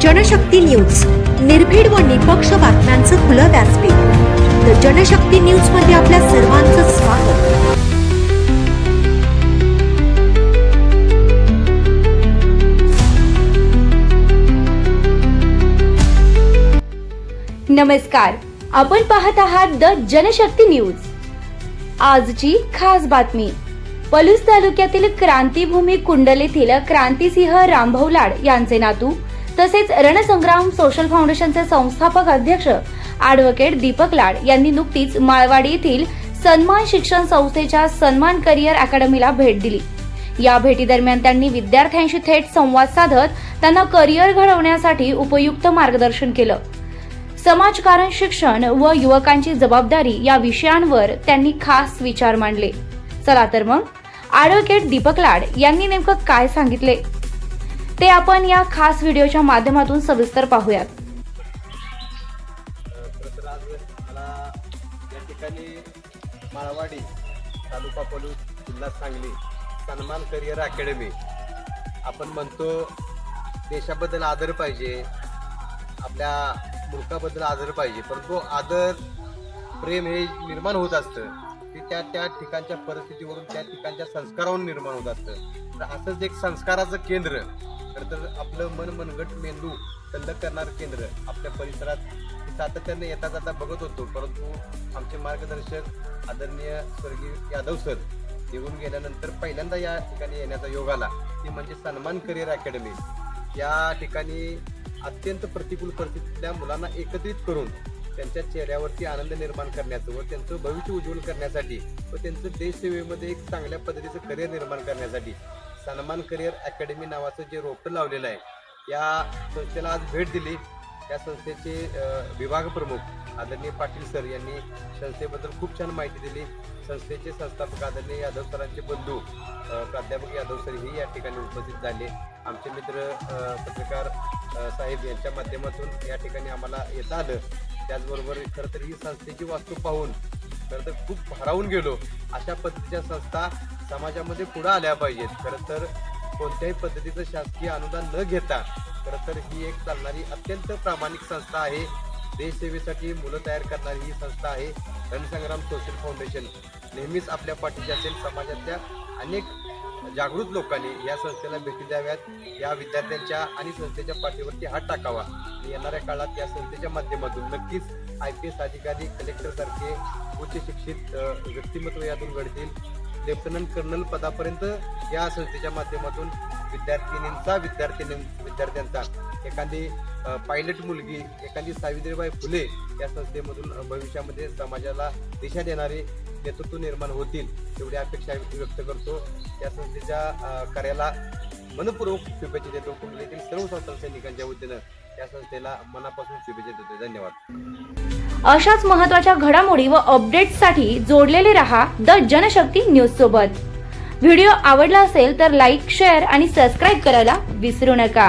Janshakti news. निर्भीड व निपक्ष बातम्यांचं खुलं व्यासपीठ. द जनशक्ती न्यूजमध्ये आपल्या सर्वांचं स्वागत. नमस्कार. आपण पाहत आहात द जनशक्ती न्यूज. आजची खास बातमी. पलूस तालुक्यातील क्रांतीभूमी कुंडल येथील क्रांतिसिंह रामभाऊ लाड यांचे नातू तसेच रणसंग्राम सोशल फाउंडेशनचे संस्थापक अध्यक्ष ॲडव्होकेट दीपक लाड यांनी नुकतीच माळवाडी येथील सन्मान शिक्षण संस्थेच्या सन्मान करिअर अकॅडमीला भेट दिली. या भेटीदरम्यान त्यांनी विद्यार्थ्यांशी थेट संवाद साधत त्यांना करिअर घडवण्यासाठी उपयुक्त मार्गदर्शन केलं. समाजकारण शिक्षण व युवकांची जबाबदारी या विषयांवर त्यांनी खास विचार मांडले. चला तर मग ॲडव्होकेट दीपक लाड यांनी नेमकं काय सांगितले? ते आपण या खास व्हिडिओच्या माध्यमातून सविस्तर पाहूयात. खरं ठिकाणी माळवाडी तालुका पोलीस जिल्हा सांगली सन्मान करिअर अकॅडमी आपण म्हणतो देशाबद्दल आदर पाहिजे आपल्या मुलकाबद्दल आदर पाहिजे परंतु आदर प्रेम हे निर्माण होत असतं. ते त्या त्या ठिकाणच्या परिस्थितीवरून त्या ठिकाणच्या संस्कारावरून निर्माण होत असतं. तर असंच एक संस्काराचं केंद्र. खरं तर आपलं मन मनगट मेंदू तल्लक करणारं केंद्र आपल्या परिसरात. सातत्याने येता जाता बघत होतो परंतु आमचे मार्गदर्शक आदरणीय स्वर्गीय यादव सर निघून गेल्यानंतर पहिल्यांदा या ठिकाणी येण्याचा योग आला. ती म्हणजे सन्मान करिअर अकॅडमी. या ठिकाणी अत्यंत प्रतिकूल परिस्थितीतल्या मुलांना एकत्रित करून त्यांच्या चेहऱ्यावरती आनंद निर्माण करण्याचं व त्यांचं भविष्य उज्ज्वल करण्यासाठी व त्यांचं देशसेवेमध्ये एक चांगल्या पद्धतीचं करिअर निर्माण करण्यासाठी सन्मान करिअर अकॅडमी नावाचं जे रोपटं लावलेलं आहे या संस्थेला आज भेट दिली. या संस्थेचे विभाग प्रमुख आदरणीय पाटील सर यांनी संस्थेबद्दल खूप छान माहिती दिली. संस्थेचे संस्थापक आदरणीय यादव सरांचे बंधू प्राध्यापक यादव सर हे या ठिकाणी उपस्थित झाले. आमचे मित्र पत्रकार साहेब यांच्या माध्यमातून या ठिकाणी आम्हाला येता आलं. त्याचबरोबर खरं तर ही संस्थेची वास्तू पाहून खरं तर खूप भारावून गेलो. अशा पद्धतीच्या संस्था समाजामध्ये पुढे आल्या पाहिजेत. खरं तर कोणत्याही पद्धतीचं शासकीय अनुदान न घेता खरं तर ही एक चालणारी अत्यंत प्रामाणिक संस्था आहे. देशसेवेसाठी मुलं तयार करणारी ही संस्था आहे. Ransangram social foundation. नेहमीच आपल्या पाठीशी असेल समाजातल्या अनेक जागृत लोकांनी या संस्थेला भेटी द्याव्यात. या विद्यार्थ्यांच्या आणि संस्थेच्या पाठीवरती हात टाकावा. येणाऱ्या काळात या संस्थेच्या माध्यमातून नक्कीच आय पी एस अधिकारी कलेक्टर सारखे उच्च शिक्षित व्यक्तिमत्व यातून घडतील. लेफ्टनंट कर्नल पदापर्यंत या संस्थेच्या माध्यमातून विद्यार्थिनींचा विद्यार्थिनी विद्यार्थ्यांचा एखादी पायलट मुलगी एखादी सावित्रीबाई फुले या संस्थेमधून भविष्यामध्ये समाजाला दिशा देणारे नेतृत्व निर्माण होतील एवढी अपेक्षा व्यक्त करतो. या संस्थेच्या कार्याला मनपूर्वक शुभेच्छा देतो कुंडलीतील सर्व स्वातंत्र्य सैनिकांच्या वतीनं या संस्थेला मनापासून शुभेच्छा देतो धन्यवाद. अशाच महत्त्वाच्या घडामोडी व अपडेट्ससाठी जोडलेले रहा द जनशक्ती न्यूज सोबत. व्हिडिओ आवडला असेल तर लाईक शेअर आणि सबस्क्राईब करायला विसरू नका.